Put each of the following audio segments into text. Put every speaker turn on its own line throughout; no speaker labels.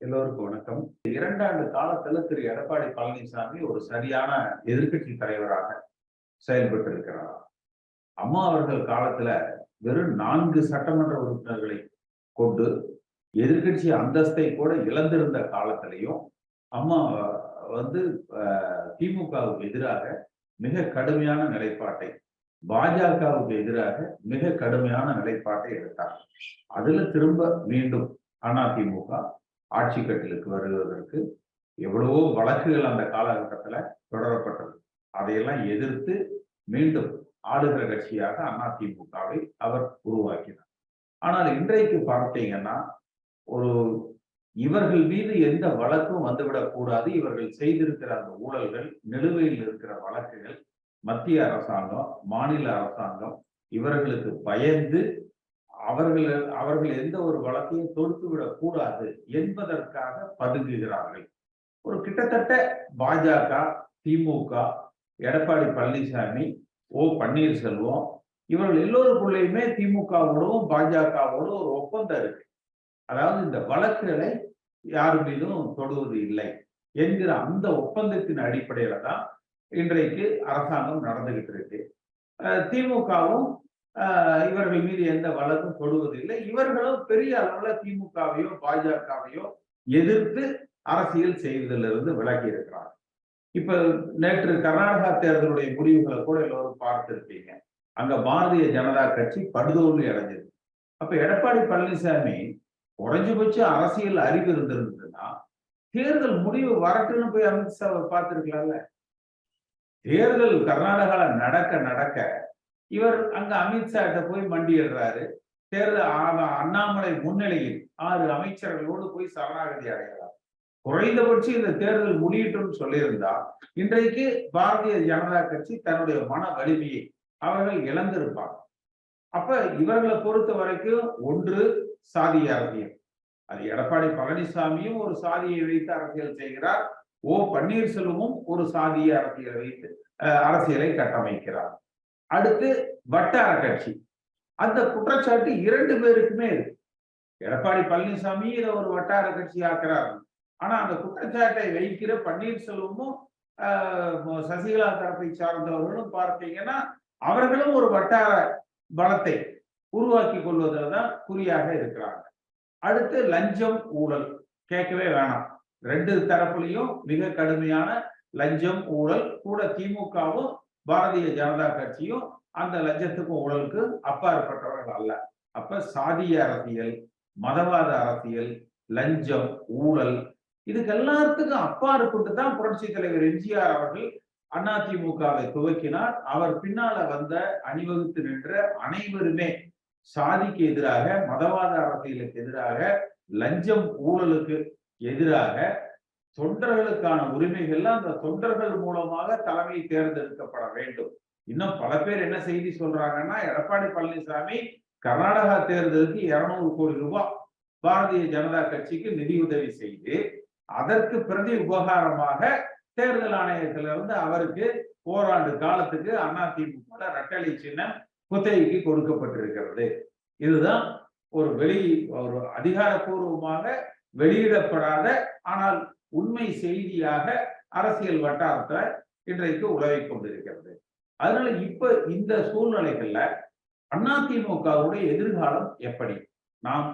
எல்லோருக்கும் வணக்கம். இரண்டாண்டு காலத்துல திரு எடப்பாடி பழனிசாமி ஒரு சரியான எதிர்க்கட்சி தலைவராக செயல்பட்டு இருக்கிறார் அம்மா அவர்கள் காலத்துல வெறும் நான்கு சட்டமன்ற உறுப்பினர்களை கொண்டு எதிர்க்கட்சி அந்தஸ்தை கூட இழந்திருந்த காலத்திலையும் அம்மா வந்து திமுகவுக்கு எதிராக மிக கடுமையான நிலைப்பாட்டை பாஜகவுக்கு எதிராக மிக கடுமையான நிலைப்பாட்டை எடுத்தார். அதுல திரும்ப மீண்டும் அதிமுக ஆட்சி கட்டிலுக்கு வருவதற்கு எவ்வளவோ வழக்குகள் அந்த காலகட்டத்தில் தொடரப்பட்டது. அதையெல்லாம் எதிர்த்து மீண்டும் ஆளுகிற கட்சியாக அதிமுகவை அவர் உருவாக்கினார். ஆனால் இன்றைக்கு பார்த்தீங்கன்னா ஒரு இவர்கள் மீது எந்த வழக்கும் வந்துவிடக் கூடாது. இவர்கள் செய்திருக்கிற அந்த ஊழல்கள் நிலுவையில் இருக்கிற வழக்குகள் மத்திய அரசாங்கம் மாநில அரசாங்கம் இவர்களுக்கு பயந்து அவர்கள் அவர்கள் எந்த ஒரு வழக்கையும் தொடுத்து விடக் கூடாது என்பதற்காக பதுங்குகிறார்கள். ஒரு கிட்டத்தட்ட பாஜக திமுக எடப்பாடி பழனிசாமி ஓ பன்னீர்செல்வம் இவர்கள் எல்லோருக்குள்ளேயுமே திமுகவோடும் பாஜகவோடும் ஒரு ஒப்பந்தம் இருக்கு. அதாவது இந்த வழக்குகளை யார் மீதும் தொடுவது இல்லை என்கிற அந்த ஒப்பந்தத்தின் அடிப்படையில தான் இன்றைக்கு அரசாங்கம் நடந்துகிட்டு இருக்கு. திமுகவும் இவர்கள் மீது எந்த வழக்கும் தொடுவதில்லை. இவர்களும் பெரிய அளவுல திமுகவையோ பாஜகவையோ எதிர்த்து அரசியல் செய்வதிலிருந்து விலகி இருக்கிறார் இப்ப நேற்று கர்நாடகா தேர்தலுடைய முடிவுகளை கூட எல்லோரும் பார்த்திருப்பீங்க. அங்க பாரதிய ஜனதா கட்சி படுதோல்வி அடைஞ்சது. அப்ப எடப்பாடி பழனிசாமி குறைஞ்சபட்ச அரசியல் அறிவு இருந்திருந்ததுன்னா தேர்தல் முடிவு வரட்டுன்னு போய் அமித்ஷாவை பார்த்திருக்கலாம்ல. தேர்தல் கர்நாடகால நடக்க நடக்க இவர் அங்க அமித்ஷா கிட்ட போய் மண்டியிடுறாரு தேர்தல் அண்ணாமலை முன்னிலையில் ஆறு அமைச்சர்களோடு போய் சரணாகதி அடைகிறார். குறைந்தபட்சம் இந்த தேர்தல் முடியட்டும் சொல்லியிருந்தா இன்றைக்கு பாரதிய ஜனதா கட்சி தன்னுடைய மன வலிமையை அவர்கள் இழந்திருப்பாங்க. அப்ப இவர்களை பொறுத்த வரைக்கும் ஒன்று சாதிய அரசியல். அது எடப்பாடி பழனிசாமியும் ஒரு சாதியை வைத்து அரசியல் செய்கிறார். ஓ பன்னீர்செல்வமும் ஒரு சாதிய அரசியலை வைத்து அரசியலை கட்டமைக்கிறார். அடுத்து வட்டார கட்சி. அந்த குற்றச்சாட்டு இரண்டு பேருக்குமே இருக்கு. எடப்பாடி பழனிசாமி இதை ஒரு வட்டார கட்சி ஆக்குறாரு. ஆனா அந்த குற்றச்சாட்டை வைக்கிற பன்னீர்செல்வமும் சசிகலா தரப்பை சார்ந்தவர்களும் பார்த்தீங்கன்னா அவர்களும் ஒரு வட்டார பலத்தை உருவாக்கி கொள்வதில் தான் குறியாக இருக்கிறாங்க. அடுத்து லஞ்சம் ஊழல். கேட்கவே வேணாம். ரெண்டு தரப்புலையும் மிக கடுமையான லஞ்சம் ஊழல் கூட திமுகவும் பாரதிய ஜனதா கட்சியும் அந்த லஞ்சத்துக்கும் உடலுக்கு அப்பாற்பட்டவர்கள் அல்ல. அப்ப சாதிய அரசியல் மதவாத அரசியல் லஞ்சம் ஊழல் இதுக்கு எல்லாத்துக்கும் அப்பாற்பட்டு தான் புரட்சி தலைவர் எம்ஜிஆர் அவர்கள் அதிமுகவை துவக்கினார். அவர் பின்னால வந்த அணிவகுத்து நின்ற அனைவருமே சாதிக்கு எதிராக மதவாத அரசியலுக்கு எதிராக லஞ்சம் ஊழலுக்கு எதிராக தொண்டர்களுக்கான உரிமைகள்ல அந்த தொண்டர்கள் மூலமாக தலைமை தேர்ந்தெடுக்கப்பட வேண்டும். இன்னும் பல பேர் என்ன செய்தி சொல்றாங்கன்னா எடப்பாடி பழனிசாமி கர்நாடகா தேர்தலுக்கு இருநூறு கோடி ரூபாய் பாரதிய ஜனதா கட்சிக்கு நிதியுதவி செய்து அதற்கு பிரதி உபகாரமாக தேர்தல் ஆணையத்திலிருந்து அவருக்கு ஓராண்டு காலத்துக்கு அதிமுக ரட்டளை சின்னம் குத்தகைக்கு கொடுக்கப்பட்டிருக்கிறது. இதுதான் ஒரு வெளி ஒரு அதிகாரப்பூர்வமாக வெளியிடப்படாத ஆனால் உண்மை செய்தியாக அரசியல் வட்டாரத்தை இன்றைக்கு உலவை கொண்டிருக்கிறது. அதனால இப்ப இந்த சூழ்நிலைகள்ல அதிமுகவுடைய எதிர்காலம் எப்படி? நாம்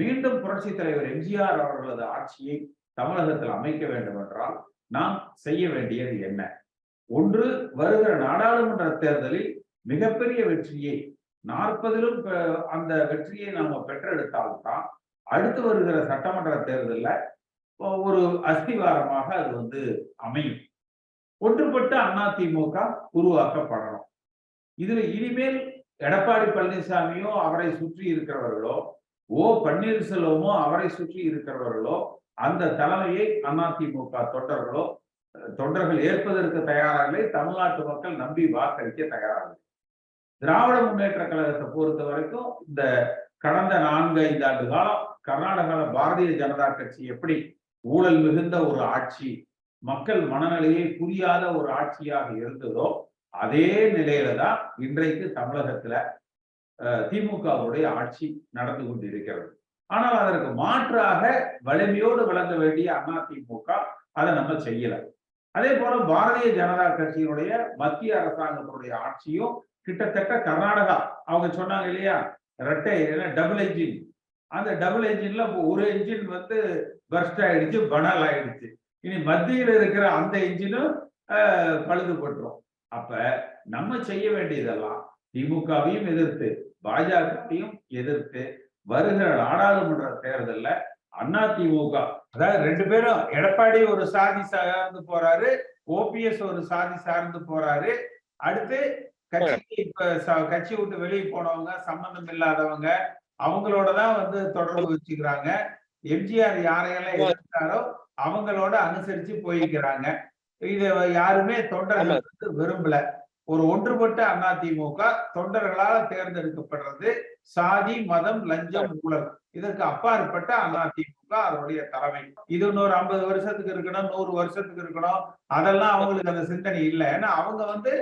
மீண்டும் புரட்சி தலைவர் எம்ஜிஆர் அவர்களது ஆட்சியை தமிழகத்தில் அமைக்க வேண்டும் என்றால் நாம் செய்ய வேண்டியது என்ன? ஒன்று வருகிற நாடாளுமன்ற தேர்தலில் மிகப்பெரிய வெற்றியை நாற்பதிலும் அந்த வெற்றியை நாம பெற்றெடுத்தால்தான் அடுத்து வருகிற சட்டமன்ற தேர்தலில் ஒரு அஸ்திவாரமாக அது வந்து அமையும். ஒன்றுபட்டு அதிமுக உருவாக்கப்படணும். இதுல இனிமேல் எடப்பாடி பழனிசாமியோ அவரை சுற்றி இருக்கிறவர்களோ ஓ பன்னீர்செல்வமோ அவரை சுற்றி இருக்கிறவர்களோ அந்த தலைமையை அதிமுக தொண்டர்களோ தொண்டர்கள் ஏற்பதற்கு தயாராகலை தமிழ்நாட்டு மக்கள் நம்பி வாக்களிக்க தயாராகலை. திராவிட முன்னேற்ற கழகத்தை பொறுத்த வரைக்கும் இந்த கடந்த நான்கு ஐந்து ஆண்டு காலம் கர்நாடகாவில் பாரதிய ஜனதா கட்சி எப்படி ஊழல் மிகுந்த ஒரு ஆட்சி மக்கள் மனநிலையை புரியாத ஒரு ஆட்சியாக இருந்ததோ அதே நிலையில தான் இன்றைக்கு தமிழகத்துல திமுகவுடைய ஆட்சி நடந்து கொண்டிருக்கிறது. ஆனால் அதற்கு மாற்றாக வலிமையோடு விளங்க வேண்டிய அதிமுக அதை நம்ம செய்யல. அதே போல பாரதிய ஜனதா கட்சியினுடைய மத்திய அரசாங்கத்தினுடைய ஆட்சியும் கிட்டத்தட்ட கர்நாடகா அவங்க சொன்னாங்க இல்லையா? ரெட்டை டபுள் என்ஜின் அந்த டபுள் என்ஜின்ல ஒரு என்ஜின் வந்து பர்ஸ்ட் ஆயிடுச்சு பனல் ஆயிடுச்சு இனி மத்தியில் இருக்கிற அந்த என்ஜினும் பழுதுபட்டுரும். அப்ப நம்ம செய்ய வேண்டியதெல்லாம் திமுகவையும் எதிர்த்து பாஜகவையும் எதிர்த்து வருகிற நாடாளுமன்ற தேர்தலில் அண்ணா திமுக அதாவது ரெண்டு பேரும் எடப்பாடி ஒரு சாதி சார்ந்து போறாரு ஓபிஎஸ் ஒரு சாதி சார்ந்து போறாரு. அடுத்து கட்சி இப்ப ச- கட்சி விட்டு வெளியே போனவங்க சம்பந்தம் இல்லாதவங்க அவங்களோட தான் வந்து தொடர்பு வச்சுக்கிறாங்க. எம்ஜிஆர் யாரையெல்லாம் எதிர்த்தாரோ அவங்களோட அனுசரிச்சு போய்க்கிறாங்க இத யாருமே தொண்டர்கள் வந்து விரும்பல. ஒரு ஒன்றுபட்ட அதிமுக தொண்டர்களால் தேர்ந்தெடுக்கப்படுறது சாதி மதம் லஞ்சம் ஊழல். இதற்கு அப்பாற்பட்ட அதிமுக அதனுடைய தலைமை. இது இன்னொரு ஐம்பது வருஷத்துக்கு இருக்கணும் நூறு வருஷத்துக்கு இருக்கணும். அதெல்லாம் அவங்களுக்கு அந்த சிந்தனை இல்லை. ஏன்னா அவங்க வந்து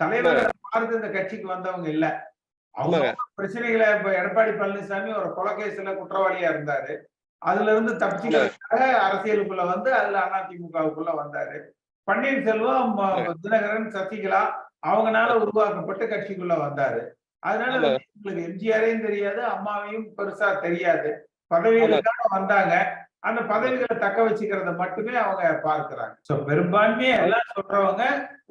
தலைவரை பார்த்து இந்த கட்சிக்கு வந்தவங்க இல்ல. அவங்க பிரச்சனைகளை இப்ப எடப்பாடி பழனிசாமி ஒரு கொலகேஸ்ல குற்றவாளியா இருந்தாரு. அதுல இருந்து தப்பிச்சுக்கிறதுக்காக அரசியலுக்குள்ள வந்து அதுல அதிமுகவுக்குள்ள வந்தாரு. பன்னீர்செல்வம் தினகரன் சசிகலா அவங்கனால உருவாக்கப்பட்ட கட்சிக்குள்ள வந்தாரு. அதனால உங்களுக்கு எம்ஜிஆரையும் தெரியாது அம்மாவையும் பெருசா தெரியாது. பதவிகளுக்காக வந்தாங்க. அந்த பதவிகளை தக்க வச்சுக்கிறத மட்டுமே அவங்க பார்க்கிறாங்க. சோ பெரும்பான்மையா எல்லாம் சொல்றவங்க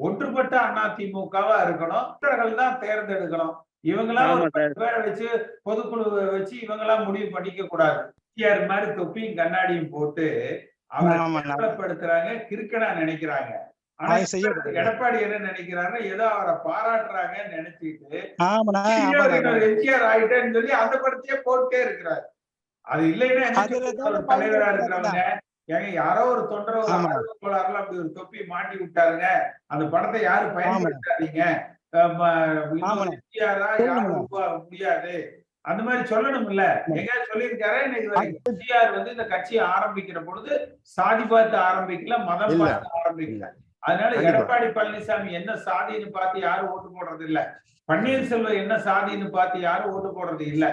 ஒன்றுபட்ட அதிமுகவா இருக்கணும். தொண்டர்கள் தான் தேர்ந்தெடுக்கணும். இவங்கெல்லாம் ஒரு பேரை வச்சு பொதுக்குழுவை வச்சு இவங்கெல்லாம் முடிவு பண்ணிக்க கூடாது. எம்ஜிஆர் மாதிரி தொப்பியும் கண்ணாடியும் போட்டு அவரை
ஆமா, நான்
கேவலப்படுத்துறாங்க கிறுக்கனா நினைக்கிறாங்க. ஆனா. எடப்பாடி என்ன நினைக்கிறாங்க ஏதோ அவரை பாராட்டுறாங்கன்னு நினைச்சிட்டு
ஆமாண்ணா ஆமாண்ணா.
எம்ஜிஆர் ஆயிட்டேன்னு சொல்லி அந்த படத்தையே போட்டே இருக்கிறாரு. அது இல்லைன்னா தலைவரா ஏங்க யாரோ ஒரு தொண்டர் ஒரு
ஆமா.
ஆர்வலர்ல அப்படி ஒரு தொப்பி மாட்டி விட்டாருங்க. அந்த படத்தை யாரும் பயன்படுத்தாதீங்க. முடியாது. அந்த மாதிரி சொல்லணும்ல எங்கேயாவது சொல்லியிருக்காரா வந்து இந்த கட்சியை ஆரம்பிக்கிற பொழுது சாதி பார்த்து ஆரம்பிக்கல மதம்
இல்ல.
பார்த்து ஆரம்பிக்கல அதனால. எடப்பாடி பழனிசாமி என்ன சாதின்னு பார்த்து யாரும் ஓட்டு போடுறது இல்ல பன்னீர்செல்வம் என்ன சாதின்னு பார்த்து யாரும் ஓட்டு போடுறது இல்ல.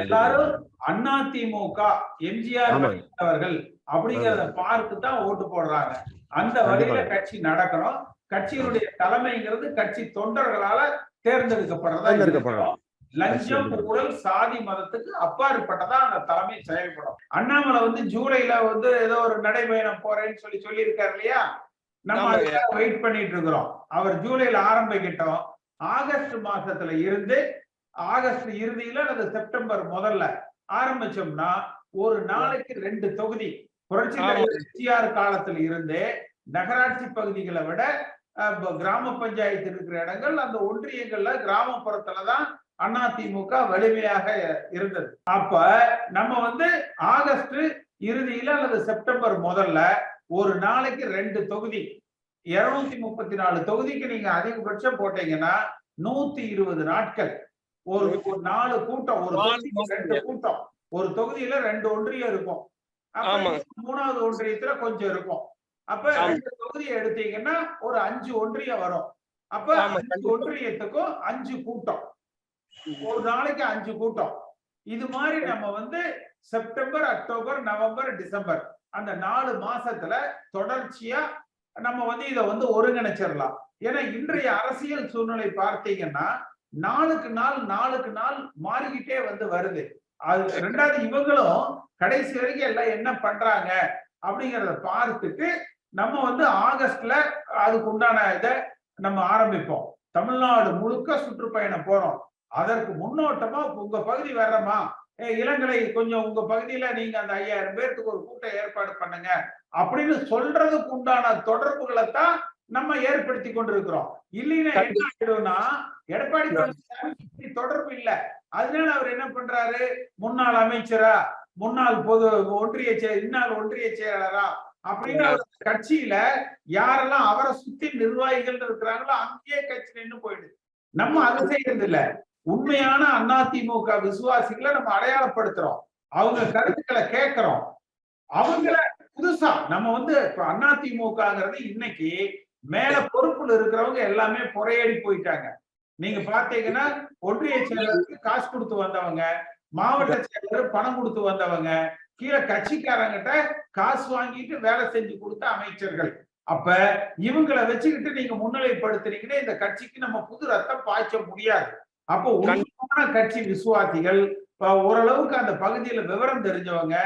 எல்லாரும் அண்ணா திமுக எம்ஜிஆர். வழித்தவர்கள் அப்படிங்கறத பார்த்து தான் ஓட்டு போடுறாங்க அந்த வழியில
கண்டிப்பா.
கட்சி நடக்கணும் கட்சியினுடைய தலைமைங்கிறது கட்சி தொண்டர்களால தேர்ந்தெடுக்கப்படுறதா. இருக்கணும். லஞ்சம் ஊழல் சாதி மதத்துக்கு அப்பாற்பட்டதா அந்த தலைமை செயல்படும். அண்ணாமலை வந்து ஜூலைல வந்து ஏதோ ஒரு நடைபயணம் போறேன்னு சொல்லி சொல்லி இருக்காரு இல்லையா? நம்ம வெயிட் பண்ணிட்டு இருக்கிறோம் அவர் ஜூலைல ஆரம்பிக்கட்டும். ஆகஸ்ட் மாசத்துல இருந்து ஆகஸ்ட் இறுதியில அல்லது செப்டம்பர் முதல்ல ஆரம்பிச்சோம்னா ஒரு நாளைக்கு ரெண்டு தொகுதி. புரட்சி எம்ஜிஆர் காலத்துல இருந்தே நகராட்சி பகுதிகளை விட கிராம பஞ்சாயத்து இருக்கிற இடங்கள் அந்த ஒன்றியங்கள்ல கிராமப்புறத்துலதான் அதிமுக வலிமையாக இருந்தது. அப்ப நம்ம வந்து ஆகஸ்ட் இறுதியில அல்லது செப்டம்பர் முதல்ல ஒரு நாளைக்கு ரெண்டு தொகுதி இருநூத்தி முப்பத்தி நாலு தொகுதிக்கு நீங்க அதிகபட்சம் போட்டீங்கன்னா நூத்தி இருபது நாட்கள். ஒரு நாலு கூட்டம் ஒரு ரெண்டு கூட்டம். ஒரு தொகுதியில ரெண்டு ஒன்றியம் இருக்கும். மூணாவது ஒன்றியத்துல கொஞ்சம் இருக்கும். அப்ப. ரெண்டு தொகுதியை எடுத்தீங்கன்னா ஒரு அஞ்சு ஒன்றியம் வரும். அப்ப அஞ்சு. ஒன்றியத்துக்கும் அஞ்சு கூட்டம். ஒரு நாளைக்கு அஞ்சு கூட்டம். இது மாதிரி நம்ம வந்து செப்டம்பர் அக்டோபர் நவம்பர் டிசம்பர் அந்த நாலு மாசத்துல தொடர்ச்சியா நம்ம வந்து இதை வந்து ஒருங்கிணைச்சிடலாம். ஏன்னா இன்றைய அரசியல் சூழ்நிலை பார்த்தீங்கன்னா நாளுக்கு நாள் நாளுக்கு நாள் மாறிக்கிட்டே வந்து வருது. அது ரெண்டாவது இவங்களும் கடைசி வரைக்கும் எல்லாம் என்ன பண்றாங்க அப்படிங்கறத பார்த்துட்டு நம்ம வந்து ஆகஸ்ட்ல அதுக்கு உண்டான இதை நம்ம ஆரம்பிப்போம். தமிழ்நாடு முழுக்க சுற்றுப்பயணம் போறோம். அதற்கு முன்னோட்டமா உங்க பகுதி வர்றமா? ஏ இளங்கலை கொஞ்சம் உங்க பகுதியில நீங்க அந்த ஐயாயிரம் பேர்த்துக்கு ஒரு கூட்டம் ஏற்பாடு பண்ணுங்க. அப்படின்னு சொல்றதுக்கு உண்டான தொடர்புகளை தான் நம்ம ஏற்படுத்தி கொண்டிருக்கிறோம். இல்லைன்னா என்ன ஆயிடும்னா எடப்பாடி பழனிசாமி தொடர்பு இல்ல. அதனால அவர் என்ன பண்றாரு? முன்னாள் அமைச்சரா? முன்னாள் பொது ஒன்றிய இன்னாள் ஒன்றிய செயலாளரா அப்படின்னு அவர் கட்சியில யாரெல்லாம் அவரை சுத்தி நிர்வாகிகள் இருக்கிறாங்களோ அங்கேயே கட்சி நின்னு போயிடுது. நம்ம அதை செய்யறது இல்ல. உண்மையான அதிமுக விசுவாசிகளை நம்ம அடையாளப்படுத்துறோம். அவங்க கருத்துக்களை கேட்கிறோம். அவங்கள புதுசா நம்ம வந்து இப்ப அதிமுகங்கிறது இன்னைக்கு மேல பொறுப்புல இருக்கிறவங்க எல்லாமே புறையேறி போயிட்டாங்க. நீங்க பாத்தீங்கன்னா ஒன்றிய செயலருக்கு காசு கொடுத்து வந்தவங்க மாவட்ட செயலர் பணம் கொடுத்து வந்தவங்க கீழே கட்சிக்காரங்கிட்ட காசு வாங்கிட்டு வேலை செஞ்சு கொடுத்த அமைச்சர்கள். அப்ப இவங்களை வச்சுக்கிட்டு நீங்க முன்னிலைப்படுத்துறீங்கன்னா இந்த கட்சிக்கு நம்ம புது ரத்தம் பாய்ச்ச முடியாது. அப்போ உண்மையான கட்சி விசுவாசிகள் இப்ப ஓரளவுக்கு அந்த பகுதியில விவரம் தெரிஞ்சவங்க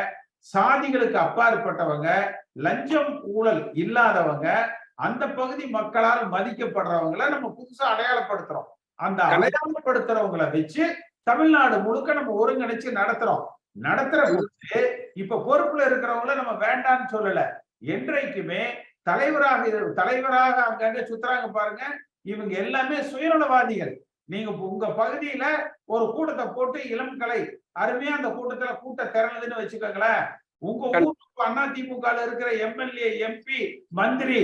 சாதிகளுக்கு அப்பாற்பட்டவங்க லஞ்சம் ஊழல் இல்லாதவங்க அந்த பகுதி மக்களால் மதிக்கப்படுறவங்கள நம்ம புதுசா அடையாளப்படுத்துறோம். அந்த அடையாளப்படுத்துறவங்களை வச்சு தமிழ்நாடு முழுக்க நம்ம ஒருங்கிணைச்சு நடத்துறோம். நடத்துற போது இப்ப பொறுப்புல இருக்கிறவங்கள நம்ம வேண்டாம்னு சொல்லல. என்றைக்குமே தலைவராக தலைவராக அங்கங்க சுத்துறாங்க பாருங்க இவங்க எல்லாமே சுயநலவாதிகள். நீங்க உங்க பகுதியில ஒரு கூட்டத்தை போட்டு இளம் கலை அருமையா அந்த கூட்டத்துல கூட்ட திறனதுன்னு வச்சுக்கோங்களேன். உங்க அண்ணா திமுக இருக்கிற எம்எல்ஏ எம்பி மந்திரி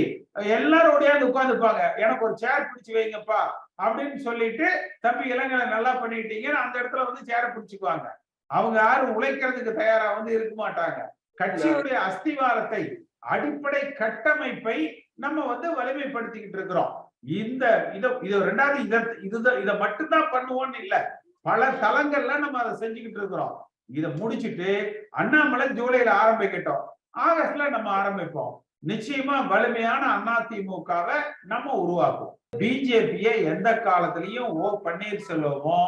எல்லாரோடய உட்கார்ந்துப்பாங்க. எனக்கு ஒரு சேர் பிடிச்சு வைங்கப்பா அப்படின்னு சொல்லிட்டு தம்பி இளங்கலை நல்லா பண்ணிட்டீங்கன்னு அந்த இடத்துல வந்து சேர பிடிச்சுக்குவாங்க. அவங்க யாரும் உழைக்கிறதுக்கு தயாரா வந்து இருக்க மாட்டாங்க. கட்சியுடைய அஸ்திவாரத்தை அடிப்படை கட்டமைப்பை நம்ம வந்து வலிமைப்படுத்திக்கிட்டு இருக்கிறோம். இந்த இத இது ரெண்டாவது இத இதுதான் இதை மட்டும்தான் பண்ணுவோம்னு இல்ல. பல தளங்கள்ல நம்ம அதை செஞ்சுக்கிட்டு இருக்கிறோம். இதை முடிச்சிட்டு அண்ணாமலை ஜூலைல ஆரம்பிக்கட்டும். ஆகஸ்ட்ல நம்ம ஆரம்பிப்போம். நிச்சயமா வலிமையான அதிமுகவை நம்ம உருவாக்குவோம். பிஜேபியை எந்த காலத்திலயும் ஓ பன்னீர்செல்வமோ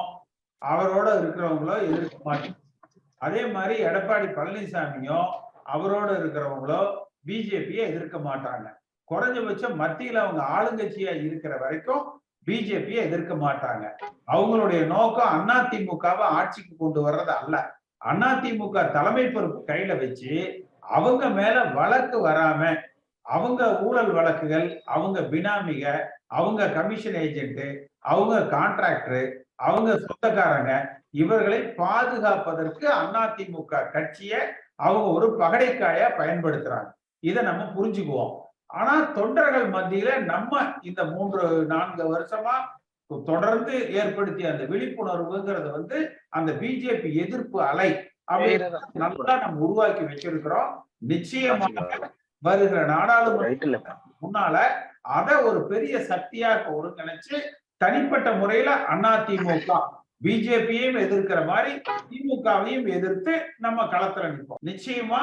அவரோட இருக்கிறவங்களோ எதிர்க்க மாட்டோம். அதே மாதிரி எடப்பாடி பழனிசாமியும் அவரோட இருக்கிறவங்களோ பிஜேபியை எதிர்க்க மாட்டாங்க. குறைஞ்சபட்சம் மத்தியில அவங்க ஆளுங்கட்சியா இருக்கிற வரைக்கும் பிஜேபியை எதிர்க்க மாட்டாங்க. அவங்களுடைய நோக்கம் அதிமுகவை ஆட்சிக்கு கொண்டு வர்றது அல்ல. அதிமுக தலைமை பொறுப்பு கையில வச்சு அவங்க மேல வழக்கு வராம அவங்க ஊழல் வழக்குகள் அவங்க பினாமிக அவங்க கமிஷன் ஏஜென்ட் அவங்க கான்ட்ராக்டர் அவங்க சொந்தக்காரங்க இவர்களை பாதுகாப்பதற்கு அதிமுக கட்சியை அவங்க ஒரு பகடைக்காய பயன்படுத்துறாங்க. இதை நம்ம புரிஞ்சுக்குவோம். ஆனா தொண்டர்கள் மத்தியில நம்ம இந்த மூன்று நான்கு வருஷமா தொடர்ந்து ஏற்படுத்திய அந்த விழிப்புணர்வுங்கிறது வந்து அந்த பிஜேபி எதிர்ப்பு அலை அப்படின்னு நல்லா நம்ம உருவாக்கி வச்சிருக்கிறோம். நிச்சயமாக வருகிற நாடாளுமன்ற முன்னால அத ஒரு பெரிய சக்தியாக ஒருங்கிணைச்சு தனிப்பட்ட முறையில அதிமுக பிஜேபியையும் எதிர்க்கிற மாதிரி திமுகவையும் எதிர்த்து நம்ம களத்துல நிற்போம். நிச்சயமா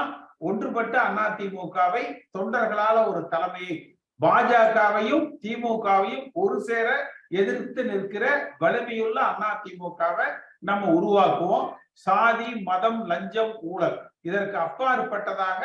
ஒன்றுபட்ட அதிமுகவை தொண்டர்களால ஒரு தலைமையை பாஜகவையும் திமுகவையும் ஒரு சேர எதிர்த்து நிற்கிற வலிமையுள்ள அதிமுகவை நம்ம உருவாக்குவோம். சாதி மதம் லஞ்சம் ஊழல். இதற்கு அப்பாற்பட்டதாக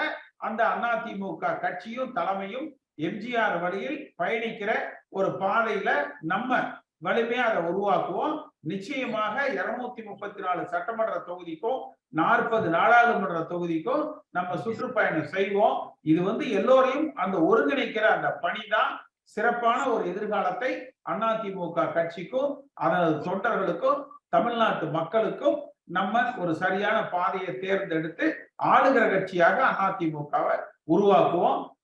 அந்த அதிமுக கட்சியும் தலைமையும் எம்ஜிஆர் வழியில் பயணிக்கிற ஒரு பாதையில நம்ம வலிமையா அதை உருவாக்குவோம். நிச்சயமாக இருநூத்தி முப்பத்தி நாலு சட்டமன்ற தொகுதிக்கும் நாற்பது நாடாளுமன்ற தொகுதிக்கும் நம்ம சுற்றுப்பயணம் செய்வோம். இது வந்து எல்லோரையும் அந்த ஒருங்கிணைக்கிற அந்த பணிதான் சிறப்பான ஒரு எதிர்காலத்தை அதிமுக கட்சிக்கும் அதனது தொண்டர்களுக்கும் தமிழ்நாட்டு மக்களுக்கும் நம்ம ஒரு சரியான பாதையை தேர்ந்தெடுத்து ஆளுகிற கட்சியாக அதிமுகவை உருவாக்குவோம்.